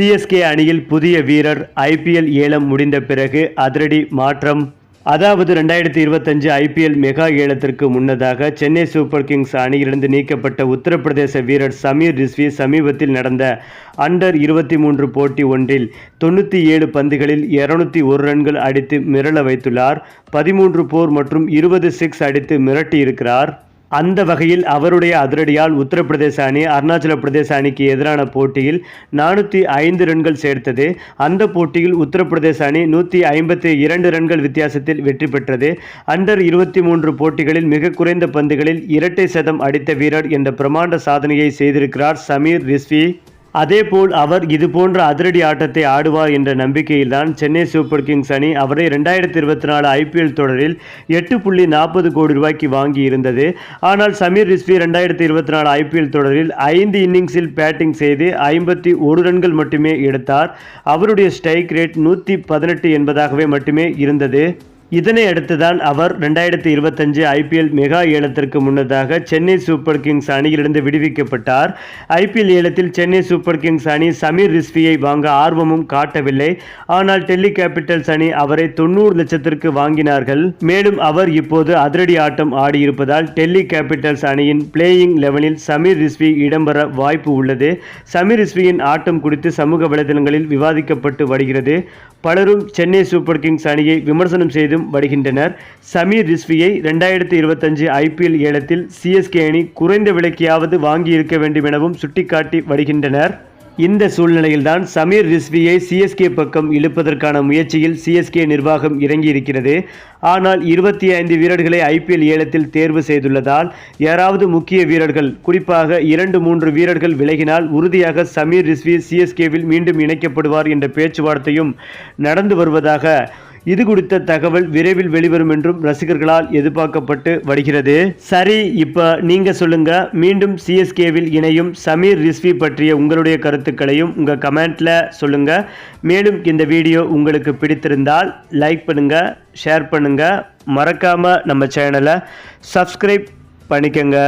CSK அணியில் புதிய வீரர் ஐபிஎல் ஏலம் முடிந்த பிறகு அதிரடி மாற்றம். அதாவது ரெண்டாயிரத்தி இருபத்தஞ்சு ஐபிஎல் மெகா ஏலத்திற்கு முன்னதாக சென்னை சூப்பர் கிங்ஸ் அணியிலிருந்து நீக்கப்பட்ட உத்தரப்பிரதேச வீரர் சமீர் ரிஸ்வி சமீபத்தில் நடந்த அண்டர் இருபத்தி மூன்று போட்டி ஒன்றில் தொண்ணூற்றி ஏழு பந்துகளில் இருநூத்தி ஒரு ரன்கள் அடித்து மிரள வைத்துள்ளார். பதிமூன்று போர் மற்றும் இருபது சிக்ஸ் அடித்து மிரட்டியிருக்கிறார். அந்த வகையில் அவருடைய அதிரடியால் உத்தரப்பிரதேச அணி அருணாச்சல பிரதேச அணிக்கு எதிரான போட்டியில் நானூற்றி ஐந்து ரன்கள் சேர்த்தது. அந்த போட்டியில் உத்தரப்பிரதேச அணி நூற்றி ஐம்பத்தி இரண்டு ரன்கள் வித்தியாசத்தில் வெற்றி பெற்றது. அண்டர் இருபத்தி மூன்று போட்டிகளில் மிக குறைந்த பந்துகளில் இரட்டை சதம் அடித்த வீரர் என்ற பிரமாண்ட சாதனையை செய்திருக்கிறார் சமீர் ரிஸ்வி. அதேபோல் அவர் இதுபோன்ற அதிரடி ஆட்டத்தை ஆடுவார் என்ற நம்பிக்கையில்தான் சென்னை சூப்பர் கிங்ஸ் அணி அவரை ரெண்டாயிரத்தி இருபத்தி நாலு ஐபிஎல் தொடரில் எட்டு புள்ளி நாற்பது கோடி ரூபாய்க்கு வாங்கி இருந்தது ஆனால் சமீர் ரிஸ்வி ரெண்டாயிரத்தி இருபத்தி நாலு ஐபிஎல் தொடரில் ஐந்து இன்னிங்ஸில் பேட்டிங் செய்து ஐம்பத்தி ஒரு ரன்கள் மட்டுமே எடுத்தார். அவருடைய ஸ்ட்ரைக் ரேட் நூற்றி பதினெட்டு என்பதாகவே மட்டுமே இருந்தது. இதனை அடுத்துதான் அவர் ரெண்டாயிரத்தி இருபத்தஞ்சு ஐபிஎல் மெகா ஏலத்திற்கு முன்னதாக சென்னை சூப்பர் கிங்ஸ் அணியிலிருந்து விடுவிக்கப்பட்டார். ஐபிஎல் ஏலத்தில் சென்னை சூப்பர் கிங்ஸ் அணி சமீர் ரிஸ்வியை வாங்க ஆர்வமும் காட்டவில்லை. ஆனால் டெல்லி கேபிட்டல்ஸ் அணி அவரை தொண்ணூறு லட்சத்திற்கு வாங்கினார்கள். மேலும் அவர் இப்போது அதிரடி ஆட்டம் ஆடியிருப்பதால் டெல்லி கேபிட்டல்ஸ் அணியின் பிளேயிங் லெவலில் சமீர் ரிஸ்வி இடம்பெற வாய்ப்பு உள்ளது. சமீர் ரிஸ்வியின் ஆட்டம் குறித்து சமூக வலைதளங்களில் விவாதிக்கப்பட்டு வருகிறது. பலரும் சென்னை சூப்பர் கிங்ஸ் அணியை விமர்சனம் செய்தும் வருகின்றனர். சமீர் ரிஸ்வியை ரெண்டாயிரத்தி இருபத்தஞ்சு ஐபிஎல் ஏலத்தில் சிஎஸ்கே அணி குறைந்த விலைக்கையாவது வாங்கியிருக்க வேண்டும் எனவும் சுட்டிக்காட்டி வருகின்றனர். இந்த சூழ்நிலையில்தான் சமீர் ரிஸ்வியை சிஎஸ்கே பக்கம் இழுப்பதற்கான முயற்சியில் சிஎஸ்கே நிர்வாகம் இறங்கியிருக்கிறது. ஆனால் இருபத்தி ஐந்து வீரர்களை ஐபிஎல் ஏலத்தில் தேர்வு செய்துள்ளதால் யாராவது முக்கிய வீரர்கள் குறிப்பாக இரண்டு மூன்று வீரர்கள் விலகினால் உறுதியாக சமீர் ரிஸ்வி சிஎஸ்கேவில் மீண்டும் இணைக்கப்படுவார் என்ற பேச்சுவார்த்தையும் நடந்து வருவதாக இது குறித்த தகவல் விரைவில் வெளிவரும் என்றும் ரசிகர்களால் எதிர்பார்க்கப்பட்டு வருகிறது. சரி இப்போ நீங்க சொல்லுங்க. மீண்டும் சிஎஸ்கேவில் இணையும் சமீர் ரிஸ்வி பற்றிய உங்களுடைய கருத்துக்களையும் உங்க கமெண்ட்ல சொல்லுங்க. மேலும் இந்த வீடியோ உங்களுக்கு பிடித்திருந்தால் லைக் பண்ணுங்க ஷேர் பண்ணுங்க. மறக்காம நம்ம சேனலை சப்ஸ்கிரைப் பண்ணிக்கங்க.